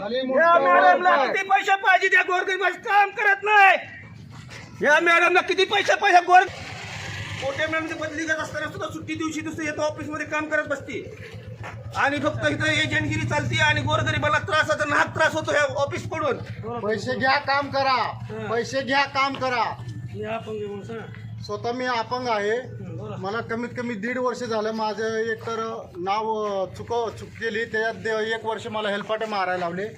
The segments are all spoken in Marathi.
या मॅडमला किती पैसे पाहिजे त्या गोरगरीबाचं काम करत नाही. या मॅडमला किती पैसे पाहिजे? गोर मोठ्या मॅडमची बदली करत असताना सुद्धा सुट्टी दिवशी दुसरी येतो ऑफिसमध्ये काम करत बसते. आणि फक्त इथं एजंटगिरी चालते आणि गोरगरीबाला त्रास होतो नाहक त्रास होतो ह्या ऑफिस पडून पैसे घ्या काम करा. पैसे घ्या काम करा. स्वतः मी अपंग आहे. मला कमीत कमी दीड वर्ष झालं. माझं एक तर नाव चुक चुक चूक केली. त्याच्यात दे- एक वर्ष मला हेल्पाटे मारायला लावले.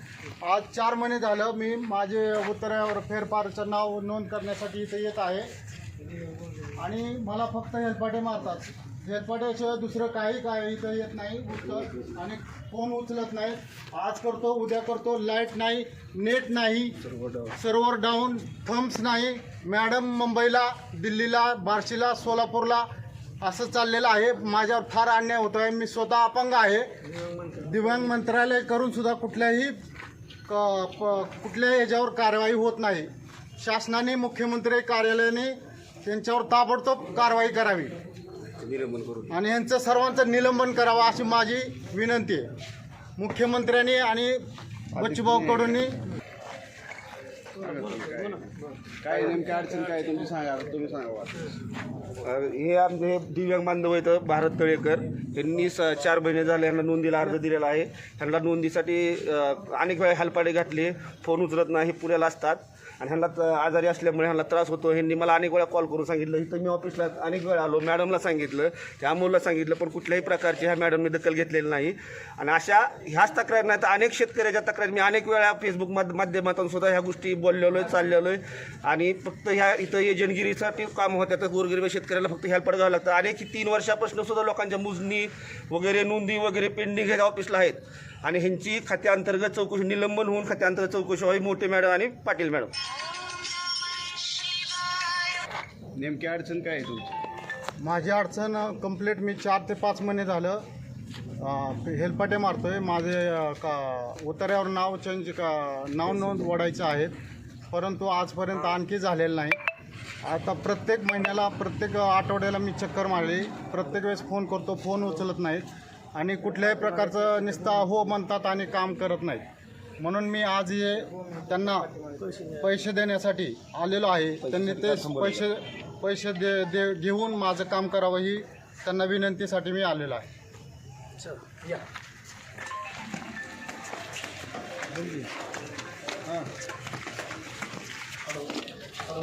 आज चार महिने झालं मी माझे उत्तरावर फेरफारचं नाव नोंद करण्यासाठी इथे येत आहे. आणि मला फक्त हेल्पाटे मारतात. हेल्पाट्याशिवाय दुसरं काही काय इथं येत नाही. उत्तर आणि फोन उचलत नाही. आज करतो उद्या करतो. लाइट नाही नेट नाही सर्व्हर डाऊन थम्स नाही. मॅडम मुंबईला दिल्लीला बार्शीला सोलापूरला असं चाललेलं आहे. माझ्यावर फार अन्याय होतो आहे मी स्वतः अपंग आहे. दिव्यांग मंत्रालय करून सुद्धा कुठल्याही क- प- कुठल्याही याच्यावर कारवाई होत नाही. शासनाने मुख्यमंत्री कार्यालयाने त्यांच्यावर ताबडतोब कारवाई करावी. आणि यांचं सर्वांचं निलंबन करावं अशी माझी विनंती आहे. मुख्यमंत्र्यांनी आणि बच्चूभाऊकडून काय नेमकी अडचण काय तुमची सांगा तुम्ही सांगा हे आमचे दिव्यांग बांधव आहेत भारत तळेकर. यांनी स चार महिने झाले यांना नोंदीला अर्ज दिलेला आहे. ह्यांना नोंदीसाठी अनेक वेळा हलपाडे घातले फोन उचलत नाही पुण्याला असतात. आणि ह्यांना आजारी असल्यामुळे ह्यांना त्रास होतो. ह्यांनी मला अनेक वेळा कॉल करून सांगितलं. इथं मी ऑफिसला अनेक वेळा आलो. मॅडमला सांगितलं. त्या अमोलला सांगितलं. पण कुठल्याही प्रकारची ह्या मॅडमने दखल घेतलेली नाही. आणि अशा ह्याच तक्रार नाही तर अनेक शेतकऱ्याच्या तक्रार. मी अनेक वेळा फेसबुक माध माध्यमातून सुद्धा ह्या गोष्टी बोललेलो आहे चाललेलो आहे आणि फक्त ह्या इथं एजंटगिरीसाठी काम होत्या तर गोरगरीब शेतकऱ्याला फक्त हेल्प घ्यावं लागतं. अनेक तीन वर्षापासून सुद्धा लोकांच्या मोजणी वगैरे नोंदी वगैरे पेंडिंग ह्या ऑफिसला आहेत. आणि ह्यांची खात्याअंतर्गत चौकशी निलंबन होऊन खात्याअंतर्गत चौकशी व्हावी मोठे मॅडम आणि पाटील मॅडम. नेमकी अडचण काय आहे तुमची? माझी अडचण कंप्लीट मी चार ते पाच महिने झालं. हेलपाटे हेलपाटे मारतोय. माझे का उतार्यावर नाव चेंज का नाव नोंद ओढायचे आहेत. परंतु आजपर्यंत आणखी झालेलं नाही. आता प्रत्येक महिन्याला प्रत्येक आठवड्याला मी चक्कर मारली. प्रत्येक वेळेस फोन करतो फोन उचलत नाहीत. आणि कुठल्याही प्रकारचं निस्ता हो म्हणतात आणि काम करत नाहीत म्हणून मी आज हे त्यांना पैसे देण्यासाठी आलेलो आहे. त्यांनी ते पैसे पैसे दे दे घेऊन माझं काम करावं ही त्यांना विनंतीसाठी मी आलेलो आहे. ओ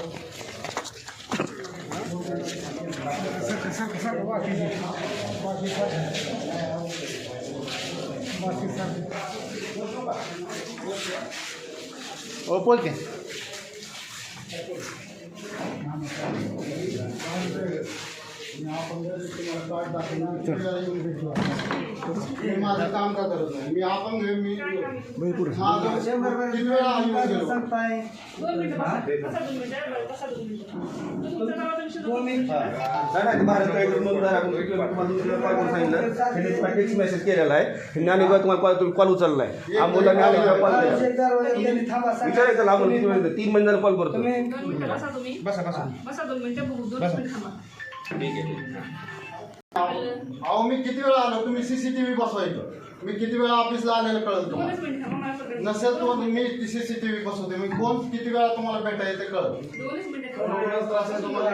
बोल के मी माझं काम का करत नाही मी अपंग आहे मी माझं किती वेळा नाही नाही भारत तळेकर नोंददार आपण तुम्हाला टेक्स्ट मेसेज केलेला आहे तुम्हाला कॉल तुम्ही कॉल उचलला आहे कॉल विचारायचं किती वेळ तीन महिन्याला कॉल करतो बसा बसा बसा बसा दोन मिनिटं बघू दोन मिनिटं थांबा अहो मी किती वेळा आलो? तुम्ही सीसीटीव्ही बसवायचं मी किती वेळा ऑफिसला आलेलं कळत तुम्हाला मिनिटं थांबा मला पकडून. नसेल तो मी सीसीटीव्ही बसवते. मी कोण किती वेळा तुम्हाला भेटायचं ते कळत दोनच मिनिटं कोणाला थांबा. त्रास आहे तुम्हाला?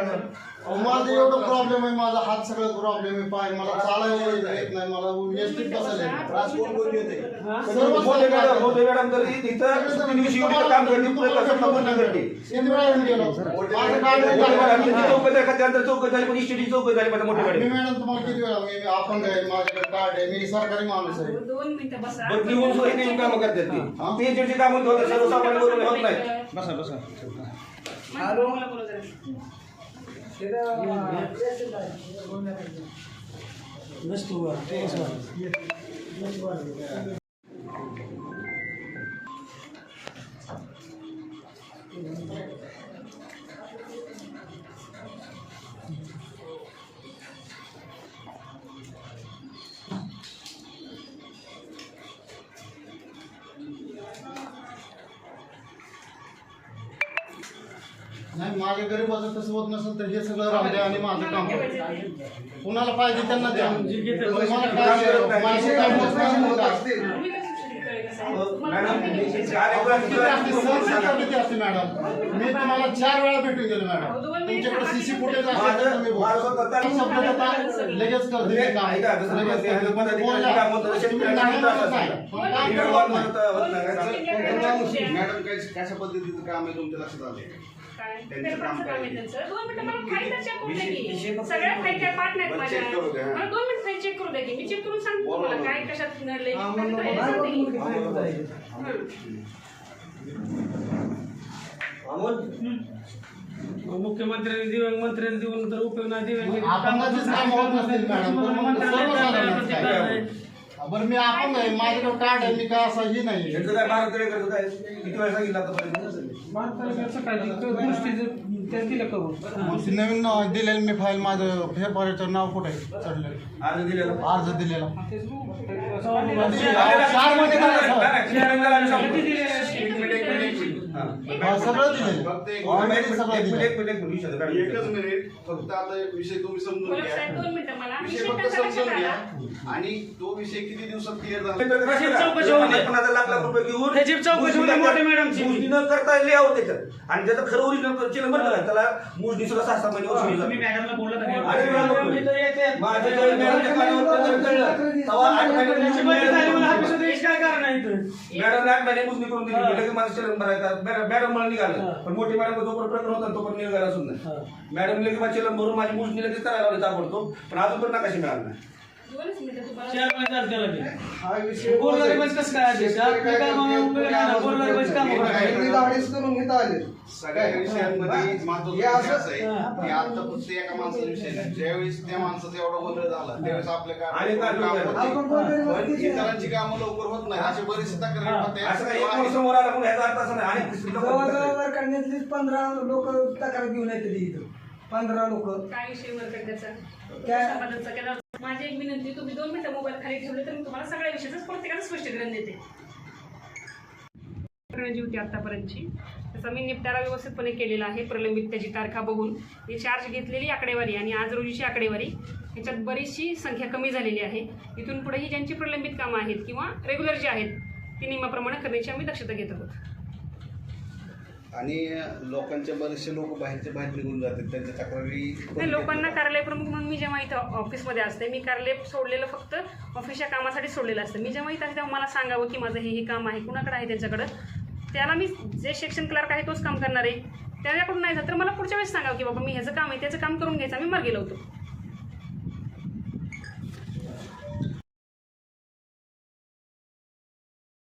माझं एवढं प्रॉब्लेम आहे माझा हात सगळं प्रॉब्लेम आहे पाय मला चालायला येत नाही मला एसटीत बसायला येत नाही. त्रास कोण कोण देते? सर्वच मोठे मॅडम त्रास मोठे मॅडम तर इथं सुट्टी दिवशी एवढं काम करते पुढे कसं नको ना करते. किती वेळा येऊन गेलो. माझं कार्ड मोठे मॅडम आहे. त्यांची झाली पण इस्टेटी चौकट झाली पाहिजे मोठे मी मॅडम. मॅडम तुम्हाला किती वेळा मी अपंग आहे माझ्याकडे कार्ड आहे मी सरकारी माणूस आहे. दोन मिनिटं बसा. बदली होऊन सुद्धा इथे येऊन कामं करतात ती. ते एजंटची कामं होतात सर्वसामान्य बरोबर होत नाही. बसा बसा. मला नाही माझ्या गरीबाचं तसं होत नसेल तर हे सगळं राहू द्या आणि माझं काम करा. कुणाला पाहिजे त्यांना द्या पण मला काय- माझं काम होत नाही, मग काय? तुम्ही कसं शिकले कसं आहे? तुम्हाला किती असते? सहनशीलता किती असते मॅडम मी तुम्हाला चार वेळा भेटून गेलो मॅडम तुमच्याकडे सीसी फुटेज लगेच? मॅडम काय कशा पद्धतीचं काम आहे तुमच्या लक्षात आले काय? कशात. मुख्यमंत्र्यांनी दिव्यांग मंत्र्यांनी देऊन तर उपयोग नाही. दिव्यांग? बरं मी अपंग आहे माझ्याकडे कार्ड आहे मी काय असं ही नाही यांचं काय काय? किती वेळा सांगितलं नवीन दिलेली मी फाईल माझं फेरफारीचं नाव कुठे आहे? चढलेलं अर्ज दिलेलं. अर्ज दिलेला. चारमध्ये काय? एक मिनिट एक मिनिट एक मिनिट हा. हा, सगळं सगळं दिलं. एकच मिनिट फक्त आता एक विषय तुम्ही समजून घ्या. विषय फक्त समजून घ्या? आणि तो विषय किती दिवसात क्लिअर झाला? त्याची करता त्याच्यात आणि ज्याचं खरं ओरिजिनल म्हटलं ना त्याला मोजणी सुद्धा सहा सहा महिने मॅडम, आठ महिने मोजणी करून दिली चलन भरायचा. मॅडम मला निघालं. पण मोठी मॅडम जोपर्यंत प्रकरण होतं तोपर्यंत निघाला असून नाही. मॅडम लगेच माझं चलन भरून माझी मोजणी लगेच करायला लावली ताबडतोब पण अजून पण नकाशी मिळाला नाही. हा. सगळ्या विषयांमध्ये महत्त्वाचा आहे. की आता फक्त एका माणसाचा विषय नाही. ज्यावेळेस त्या माणसाचा एवढा गोंधळ झाला त्यावेळेस आपल्या काम इतरांची लवकर होत नाही. असे बरेचसे तक्रारी करण्यातलीच पंधरा लोक तक्रार घेऊन येते इथं. पंधरा लोक. काय विषय वर करण्याचा माझी एक विनंती तुम्ही दोन मिनिटं मोबाईल खाली ठेवले तर मी तुम्हाला सगळ्या विषयाचं प्रत्येकाचं स्पष्टीकरण देते. जी होती आतापर्यंतची. तसं मी निपटारा व्यवस्थितपणे केलेला आहे प्रलंबित त्याची तारखा बघून. ही चार्ज घेतलेली आकडेवारी आणि आज रोजीची आकडेवारी. ह्याच्यात बरीचशी संख्या कमी झालेली आहे. इथून पुढेही ज्यांची प्रलंबित कामं आहेत किंवा रेग्युलर जी आहेत ती नियमाप्रमाणे करण्याची आम्ही दक्षता घेत आहोत. आणि लोकांच्या बरेचसे लोक बाहेरच्या बाहेर निघून जातात. त्यांच्या तक्रारी नाही लोकांना कार्यालय प्रमुख म्हणून मी जेव्हा इथं ऑफिसमध्ये असते मी कार्यालय सोडलेलं फक्त ऑफिसच्या कामासाठी सोडलेलं असतं. मी जेव्हा इथं असते तेव्हा मला सांगावं की माझं हे हे काम आहे कुणाकडे आहे त्यांच्याकडं? त्याला मी जे सेक्शन क्लार्क आहे तोच काम करणार. आहे त्याच्याकडून नाही झालं तर मला पुढच्या वेळेस सांगावं की बाबा मी ह्याचं काम आहे त्याचं काम करून घ्यायचं. मी मार्गी लावतो.